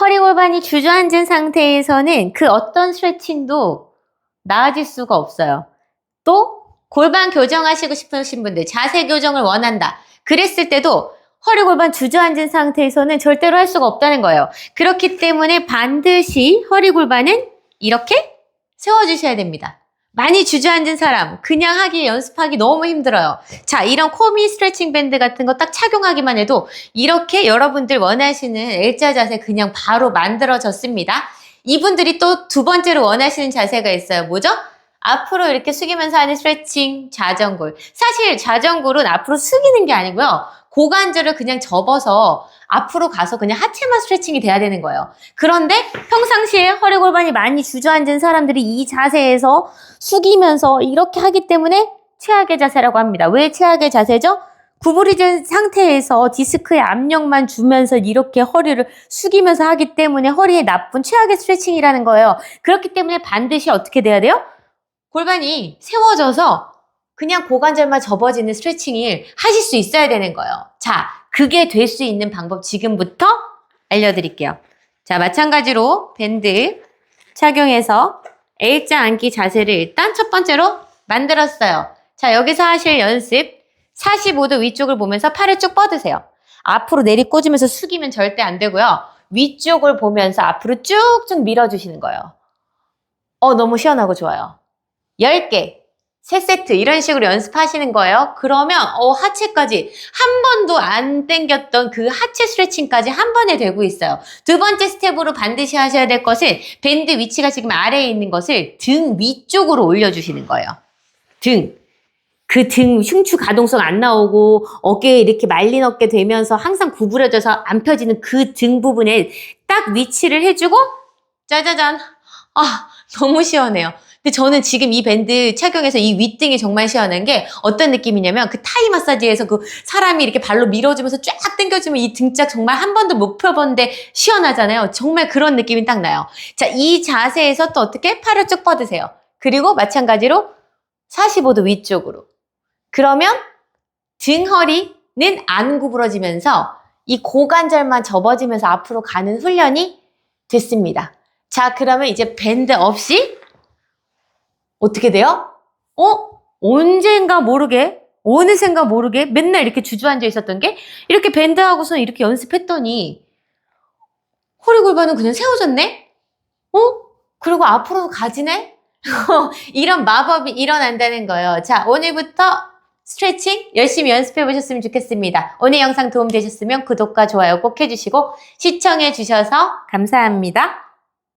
허리 골반이 주저앉은 상태에서는 그 어떤 스트레칭도 나아질 수가 없어요. 또 골반 교정하시고 싶으신 분들 자세 교정을 원한다. 그랬을 때도 허리 골반 주저앉은 상태에서는 절대로 할 수가 없다는 거예요. 그렇기 때문에 반드시 허리 골반은 이렇게 세워주셔야 됩니다. 많이 주저앉은 사람, 그냥 하기, 연습하기 너무 힘들어요. 자, 이런 코미 스트레칭 밴드 같은 거 딱 착용하기만 해도 이렇게 여러분들 원하시는 L자 자세 그냥 바로 만들어졌습니다. 이분들이 또 두 번째로 원하시는 자세가 있어요. 뭐죠? 앞으로 이렇게 숙이면서 하는 스트레칭, 자전골. 사실 자전골은 앞으로 숙이는 게 아니고요. 고관절을 그냥 접어서 앞으로 가서 그냥 하체만 스트레칭이 돼야 되는 거예요. 그런데 평상시에 허리 골반이 많이 주저앉은 사람들이 이 자세에서 숙이면서 이렇게 하기 때문에 최악의 자세라고 합니다. 왜 최악의 자세죠? 구부리진 상태에서 디스크에 압력만 주면서 이렇게 허리를 숙이면서 하기 때문에 허리에 나쁜 최악의 스트레칭이라는 거예요. 그렇기 때문에 반드시 어떻게 돼야 돼요? 골반이 세워져서 그냥 고관절만 접어지는 스트레칭을 하실 수 있어야 되는 거예요. 자, 그게 될 수 있는 방법 지금부터 알려드릴게요. 자, 마찬가지로 밴드 착용해서 L자 앉기 자세를 일단 첫 번째로 만들었어요. 자, 여기서 하실 연습 45도 위쪽을 보면서 팔을 쭉 뻗으세요. 앞으로 내리 꽂으면서 숙이면 절대 안 되고요. 위쪽을 보면서 앞으로 쭉쭉 밀어주시는 거예요. 어, 너무 시원하고 좋아요. 10개, 3세트 이런 식으로 연습하시는 거예요. 그러면 어, 하체까지 한 번도 안 땡겼던 그 하체 스트레칭까지 한 번에 되고 있어요. 두 번째 스텝으로 반드시 하셔야 될 것은 밴드 위치가 지금 아래에 있는 것을 등 위쪽으로 올려주시는 거예요. 등. 그등 흉추 가동성 안 나오고 어깨에 이렇게 말린 어깨 되면서 항상 구부려져서 안 펴지는 그 등 부분에 딱 위치를 해주고 짜자잔. 아, 너무 시원해요. 근데 저는 지금 이 밴드 착용해서 이 윗등이 정말 시원한 게 어떤 느낌이냐면 그 타이 마사지에서 그 사람이 이렇게 발로 밀어주면서 쫙 당겨주면 이 등짝 정말 한 번도 못 펴봤는데 시원하잖아요. 정말 그런 느낌이 딱 나요. 자, 이 자세에서 또 어떻게 팔을 쭉 뻗으세요. 그리고 마찬가지로 45도 위쪽으로. 그러면 등 허리는 안 구부러지면서 이 고관절만 접어지면서 앞으로 가는 훈련이 됐습니다. 자, 그러면 이제 밴드 없이 어떻게 돼요? 어? 언젠가 모르게, 어느샌가 모르게 맨날 이렇게 주저앉아 있었던 게 이렇게 밴드하고서 이렇게 연습했더니 허리 골반은 그냥 세워졌네? 어? 그리고 앞으로 가지네? 이런 마법이 일어난다는 거예요. 자, 오늘부터 스트레칭 열심히 연습해 보셨으면 좋겠습니다. 오늘 영상 도움 되셨으면 구독과 좋아요 꼭 해주시고 시청해 주셔서 감사합니다.